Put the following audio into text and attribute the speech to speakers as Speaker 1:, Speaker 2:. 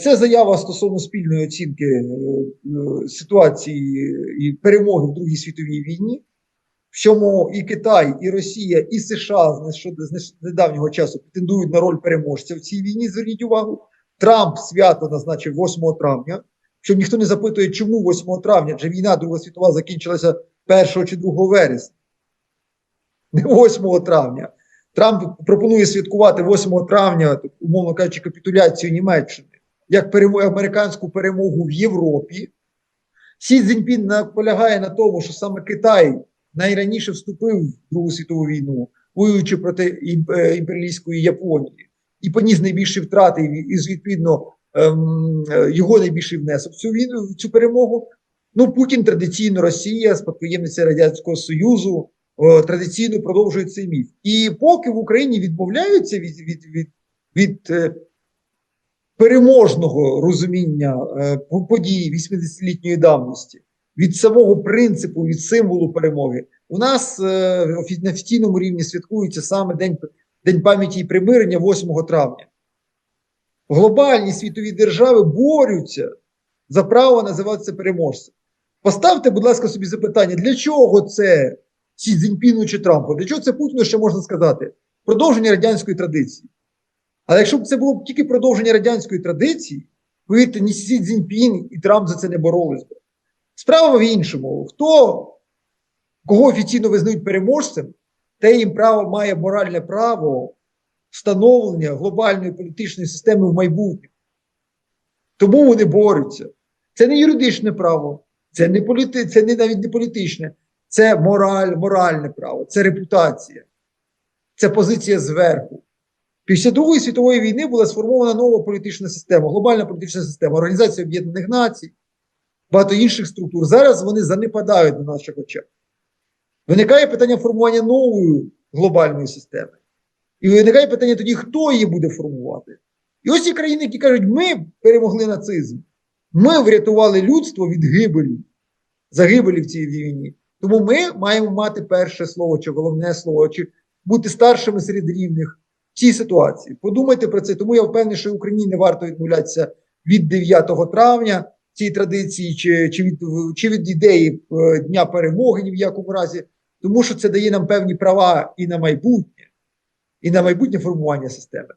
Speaker 1: Це заява стосовно спільної оцінки е, ситуації і перемоги в Другій світовій війні, в чому і Китай, і Росія, і США з недавнього часу претендують на роль переможця в цій війні. Зверніть увагу. Трамп свято назначив 8 травня. Що ніхто не запитує, чому 8 травня, адже війна Друга світова закінчилася 1 чи 2 вересня. Не 8 травня. Трамп пропонує святкувати 8 травня, умовно кажучи, капітуляцію Німеччини як американську перемогу в Європі. Сі Цзіньпін наполягає на тому, що саме Китай найраніше вступив в Другу світову війну, воюючи проти е, імперіалістської Японії, і поніс найбільші втрати, і відповідно ем, е, його найбільший внесок в цю війну, в цю перемогу. Ну, Путін традиційно Росія, спадкоємниця Радянського Союзу, е, традиційно продовжує цей міф. І поки в Україні відмовляються від, від, від, від переможного розуміння е, подій 80-літньої давності, від самого принципу, від символу перемоги, у нас е, на офіційному рівні святкується саме День, День пам'яті і примирення 8 травня. Глобальні світові держави борються за право називатися переможцем. Поставте, будь ласка, собі запитання, для чого це Сі Цзіньпіну чи Трампу? Для чого це Путіну ще можна сказати? Продовження радянської традиції. Але якщо б це було б тільки продовження радянської традиції, повірте, ні Сі Цзіньпін і Трамп за це не боролись би. Справа в іншому, хто кого офіційно визнають переможцем, те їм право має моральне право встановлення глобальної політичної системи в майбутньому. Тому вони борються. Це не юридичне право, це не політи, це не навіть не політичне, це мораль, моральне право, це репутація, це позиція зверху. Після Другої світової війни була сформована нова політична система, глобальна політична система, Організація Об'єднаних Націй, багато інших структур. Зараз вони занепадають на наших очах. Виникає питання формування нової глобальної системи. І виникає питання тоді, хто її буде формувати. І ось ці країни, які кажуть, ми перемогли нацизм, ми врятували людство від гибелі, загибелі в цій війні. Тому ми маємо мати перше слово, чи головне слово, чи бути старшими серед рівних цій ситуації. Подумайте про це. Тому я впевнений, що Україні не варто відмовлятися від 9 травня цієї традиції, чи, чи, від, чи від ідеї е, Дня перемоги ні в якому разі, тому що це дає нам певні права і на майбутнє, і на майбутнє формування системи.